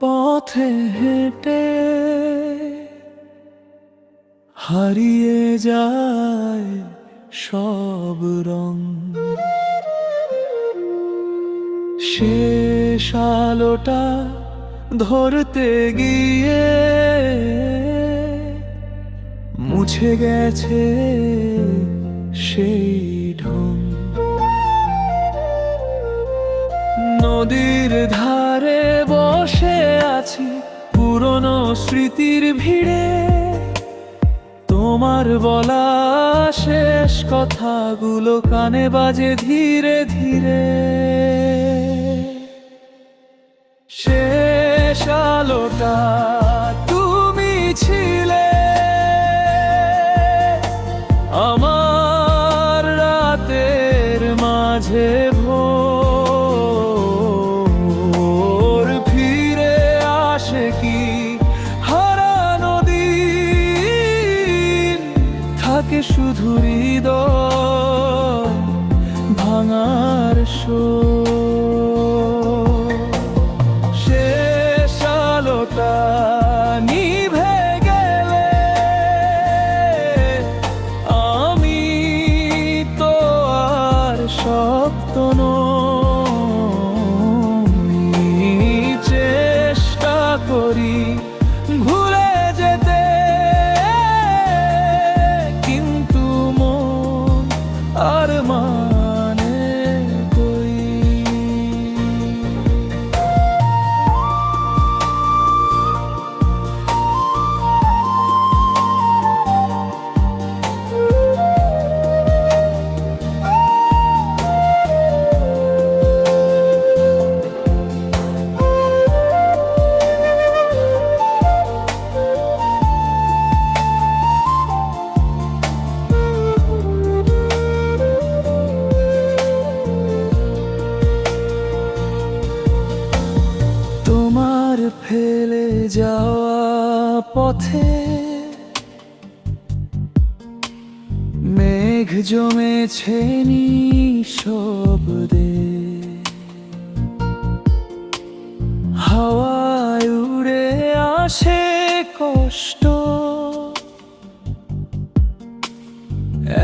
পথে হেঁটে হারিয়ে যায় সব রং। সে শালোটা ধরতে গিয়ে মুছে গেছে সেই ঢং। নদীর ধারে পুরনো স্মৃতির ভিড়ে তোমার বলা শেষ কথাগুলো কানে বাজে ধীরে ধীরে। শেষ আলোটা তুমি ছিলে থাকে শুধু ভাঙার শেষ আলোটা নিভে আমি তো আর নই। ফেলে যাওয়া পথে মেঘ জমেছে নিঃশব্দে। হাওয়ায় উড়ে আসে কষ্ট।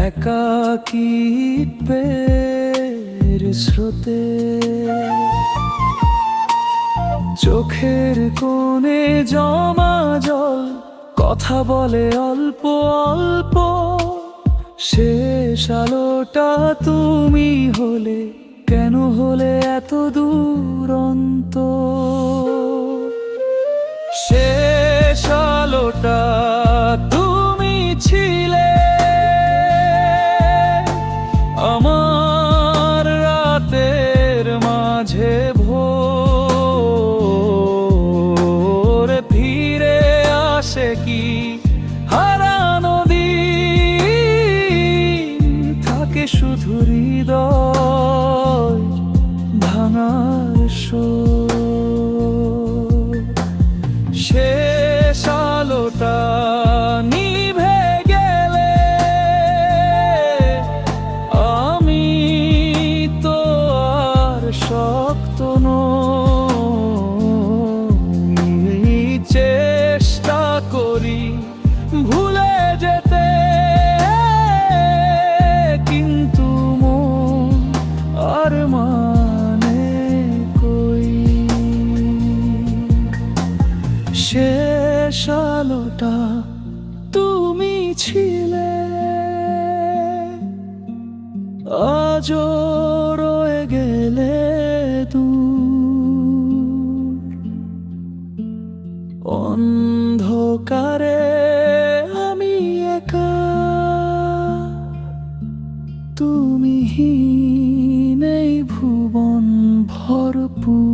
একাকিত্বের স্রোতে। চোখের কোণে জমা জল, কথা বলে অল্প অল্প। শেষ আলোটা তুমি হলে, কেন হলে এত দূরন্ত ছিলে। আজ রয়ে গেলে তু অন্ধকারে আমি একা। তুমি নেই ভুবন ভরপুর।